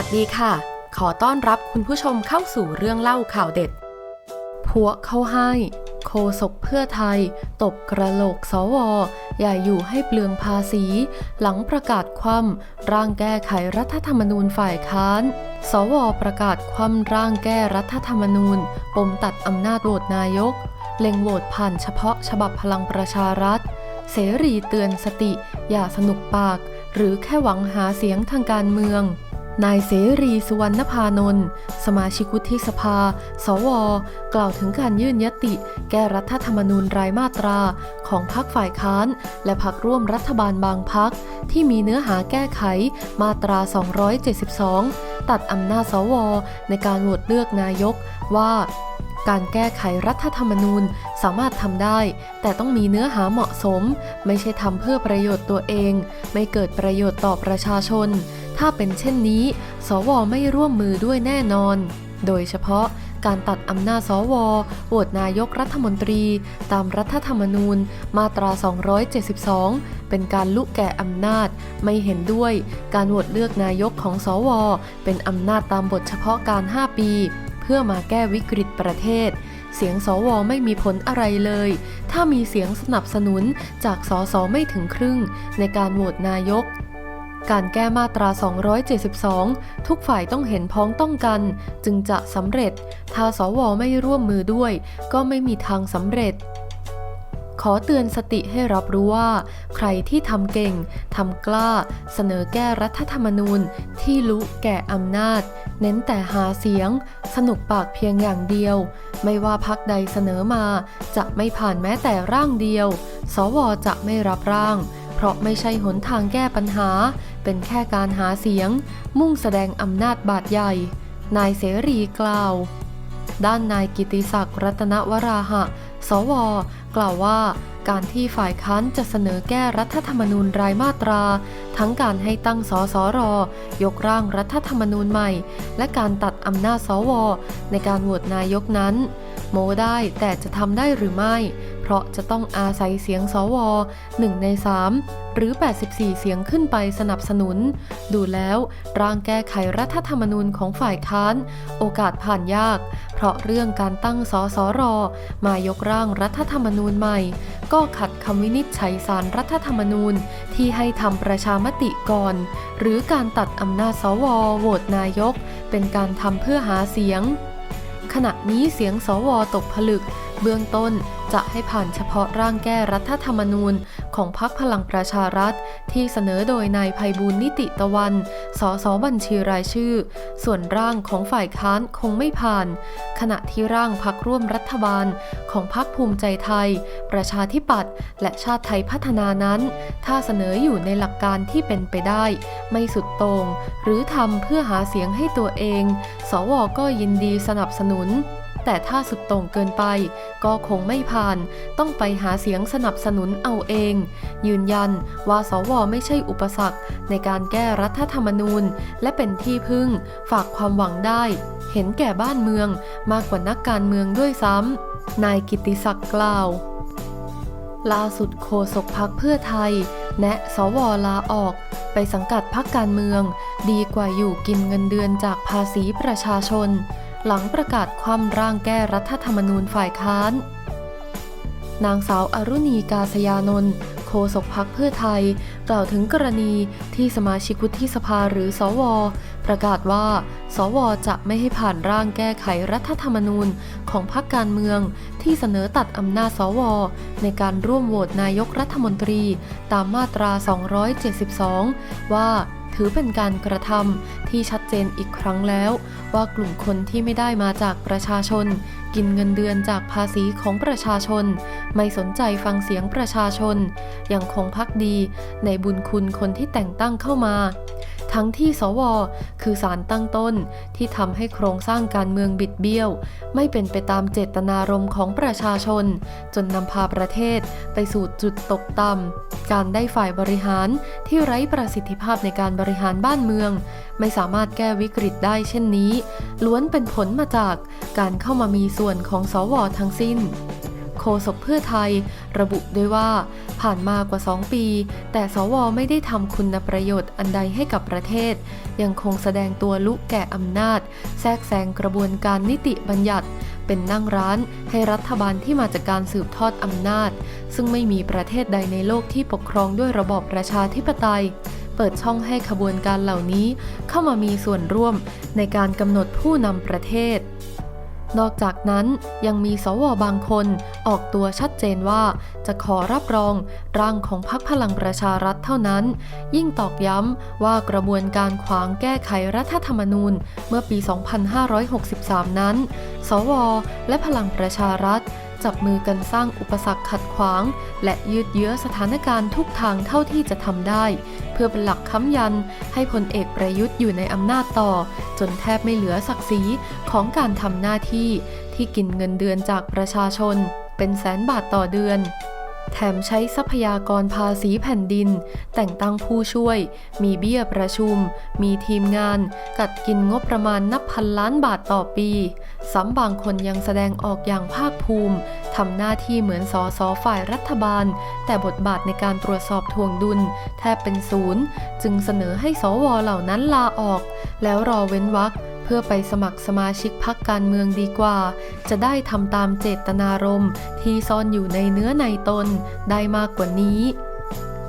วัสดีค่ะ ขอต้อนรับคุณผู้ชมเข้าสู่เรื่องเล่าข่าวเด็ด พัวเข้าให้ โคศกเพื่อไทย ตบกระโหลกสว อย่าอยู่ให้เปลืองภาษี หลังประกาศคว่ำร่างแก้ไขรัฐธรรมนูญฝ่ายค้าน สวประกาศคว่ำร่างแก้รัฐธรรมนูญ ปมตัดอำนาจโหวตนายก เล็งโหวตผ่านเฉพาะฉบับพลังประชารัฐ เสรีเตือนสติ อย่าสนุกปาก หรือแค่หวังหาเสียงทางการเมือง นายเสรีสุวรรณพานนท์สมาชิกวุฒิสภา สว กล่าวถึงการยื่นยติ แก้รัฐธรรมนูญรายมาตรา ของพรรคฝ่ายค้าน และพรรคร่วมรัฐบาลบางพรรคที่มีเนื้อหาแก้ไขมาตรา 272 ตัดอำนาจสว ในการโหวตเลือกนายกว่า การแก้ไขรัฐธรรมนูญสามารถทำได้ แต่ต้องมีเนื้อหาเหมาะสม ไม่ใช่ทำเพื่อประโยชน์ตัวเอง ไม่เกิดประโยชน์ต่อประชาชน ถ้าเป็นเช่นนี้ สวไม่ร่วมมือด้วยแน่นอน โดยเฉพาะการตัดอำนาจสวโหวตนายกรัฐมนตรี ตามรัฐธรรมนูญ มาตรา 272 เป็นการลุกแก่อำนาจ ไม่เห็นด้วย การโหวตเลือกนายกของสว เป็นอำนาจตามบทเฉพาะการ 5 ปี พื่อมาแก้วิกฤตประเทศ เสียงสวไม่มีผลอะไรเลย ถ้ามีเสียงสนับสนุนจากสสไม่ถึงครึ่ง ในการโหวตนายก การแก้มาตรา 272 ทุกฝ่ายต้องเห็นพ้องต้องกัน จึงจะสำเร็จ ถ้าสวไม่ร่วมมือด้วย ก็ไม่มีทางสำเร็จ ขอเตือนสติให้รับรู้ว่า ใครที่ทำเก่งทำกล้า เสนอแก้รัฐธรรมนูญที่รู้แก่อำนาจ เน้นแต่หาเสียง สนุกปากเพียงอย่างเดียว ไม่ว่าพักใดเสนอมา จะไม่ผ่านแม้แต่ร่างเดียว สวจะไม่รับร่าง เพราะไม่ใช่หนทางแก้ปัญหา เป็นแค่การหาเสียง มุ่งแสดงอำนาจบาดใหญ่ นายเสรีกล่าวด้านนายกิติศักดิ์รัตนวราหะ สวกล่าวว่าการที่ฝ่ายค้านจะเสนอแก้รัฐธรรมนูญรายมาตรา ทั้งการให้ตั้งสสร ยกร่างรัฐธรรมนูญใหม่ และการตัดอำนาจสว ในการโหวตนายกนั้น โมได้แต่จะทำได้หรือไม่ เพราะจะต้องอาศัยเสียงสว1ใน 3 หรือ 84 เสียงขึ้นไปสนับสนุน ดูแล้วร่างแก้ไขรัฐธรรมนูญของฝ่ายค้าน โอกาสผ่านยาก เพราะเรื่องการตั้งสสร มายกร่างรัฐธรรมนูญใหม่ ก็ขัดคำวินิจฉัยสารรัฐธรรมนูญที่ให้ทำประชามติก่อน หรือการตัดอำนาจสวโหวตนายก เป็นการทำเพื่อหาเสียง ขณะนี้เสียงสวตกผลึก เบื้องต้นจะให้ผ่านเฉพาะร่างแก้รัฐธรรมนูญของพรรคพลังประชารัฐ ที่เสนอโดยนายภัยบูลนิติตะวัน สสบัญชีรายชื่อ ส่วนร่างของฝ่ายค้านคงไม่ผ่าน ขณะที่ร่างพักร่วมรัฐบาล ของพรรคภูมิใจไทย ประชาธิปัตย์และชาติไทยพัฒนานั้น ถ้าเสนออยู่ในหลักการที่เป็นไปได้ ไม่สุดโต่งหรือทำเพื่อหาเสียงให้ตัวเอง สวก็ยินดีสนับสนุน แต่ถ้าสุดโต่งเกินไป ก็คงไม่ผ่าน ต้องไปหาเสียงสนับสนุนเอาเอง ยืนยันว่าสวไม่ใช่อุปสรรค ในการแก้รัฐธรรมนูญ และเป็นที่พึ่งฝากความหวังได้ เห็นแก่บ้านเมืองมากกว่านักการเมืองด้วยซ้ำนายกิติศักดิ์กล่าวล่าสุดโฆษกพักเพื่อไทย แนะสวลาออก ไปสังกัดพักการเมือง ดีกว่าอยู่กินเงินเดือนจากภาษีประชาชน หลังประกาศความร่างแก้รัฐธรรมนูญฝ่ายค้าน นางสาวอรุณีกาศยานนท์โฆษกพักเพื่อไทย กล่าวถึงกรณีที่สมาชิกวุฒิสภาหรือสว ประกาศว่า สวจะไม่ให้ผ่านร่างแก้ไขรัฐธรรมนูญของพรรคการเมือง ที่เสนอตัดอำนาจสว ในการร่วมโหวตนายกรัฐมนตรี ตามมาตรา 272 ว่า ถือเป็นการกระทำที่ชัดเจนอีกครั้งแล้ว ว่ากลุ่มคนที่ไม่ได้มาจากประชาชน กินเงินเดือนจากภาษีของประชาชน ไม่สนใจฟังเสียงประชาชนยังคงพักดีในบุญคุณคนที่แต่งตั้งเข้ามาทั้งที่สว คือสารตั้งต้นที่ทำให้โครงสร้างการเมืองบิดเบี้ยว ไม่เป็นไปตามเจตนารมณ์ของประชาชน จนนำพาประเทศไปสู่จุดตกต่ำ การได้ฝ่ายบริหารที่ไร้ประสิทธิภาพในการบริหารบ้านเมือง ไม่สามารถแก้วิกฤตได้เช่นนี้ ล้วนเป็นผลมาจากการเข้ามามีส่วนของสวทั้งสิ้นโฆษกเพื่อไทยระบุด้วยว่า ผ่านมากว่า 2 ปี แต่สวไม่ได้ทำคุณประโยชน์อันใดให้กับประเทศ ยังคงแสดงตัวลุกแก่อำนาจ แทรกแซงกระบวนการนิติบัญญัติ เป็นนั่งร้านให้รัฐบาลที่มาจากการสืบทอดอำนาจ ซึ่งไม่มีประเทศใดในโลกที่ปกครองด้วยระบอบประชาธิปไตย เปิดช่องให้ขบวนการเหล่านี้เข้ามามีส่วนร่วมในการกำหนดผู้นำประเทศ นอกจากนั้นยังมีสวบางคนออกตัวชัดเจนว่า จะขอรับรองร่างของพรรคพลังประชารัฐเท่านั้น ยิ่งตอกย้ำว่ากระบวนการขวางแก้ไขรัฐธรรมนูญเมื่อปี 2563 นั้น สว และพลังประชารัฐ จับมือกันสร้างอุปสรรคขัดขวาง และยืดเยื้อสถานการณ์ทุกทางเท่าที่จะทำได้ เพื่อเป็นหลักค้ำยัน ให้พลเอกประยุทธ์อยู่ในอำนาจต่อ จนแทบไม่เหลือศักดิ์ศรีของการทำหน้าที่ ที่กินเงินเดือนจากประชาชน เป็นแสนบาทต่อเดือน แถมใช้ทรัพยากรภาษีแผ่นดิน แต่งตั้งผู้ช่วย มีเบี้ยประชุม มีทีมงาน กัดกินงบประมาณนับพันล้านบาทต่อปีซ้ำบางคนยังแสดงออกอย่างภาคภูมิทำหน้าที่เหมือนสอสอฝ่ายรัฐบาล แต่บทบาทในการตรวจสอบทวงดุล แทบเป็นศูนย์ จึงเสนอให้สวเหล่านั้นลาออก แล้วรอเว้นวรรค พื่อไปสมัครสมาชิกพักการเมืองดีกว่า จะได้ทำตามเจตนารมณ์ที่ซ่อนอยู่ในเนื้อในตนได้มากกว่านี้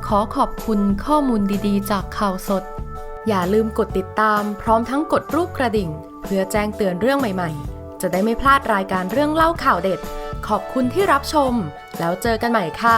ขอขอบคุณข้อมูลดีๆ จากข่าวสด อย่าลืมกดติดตามพร้อมทั้งกดรูปกระดิ่ง เพื่อแจ้งเตือนเรื่องใหม่ๆ จะได้ไม่พลาดรายการเรื่องเล่าข่าวเด็ด ขอบคุณที่รับชม แล้วเจอกันใหม่ค่ะ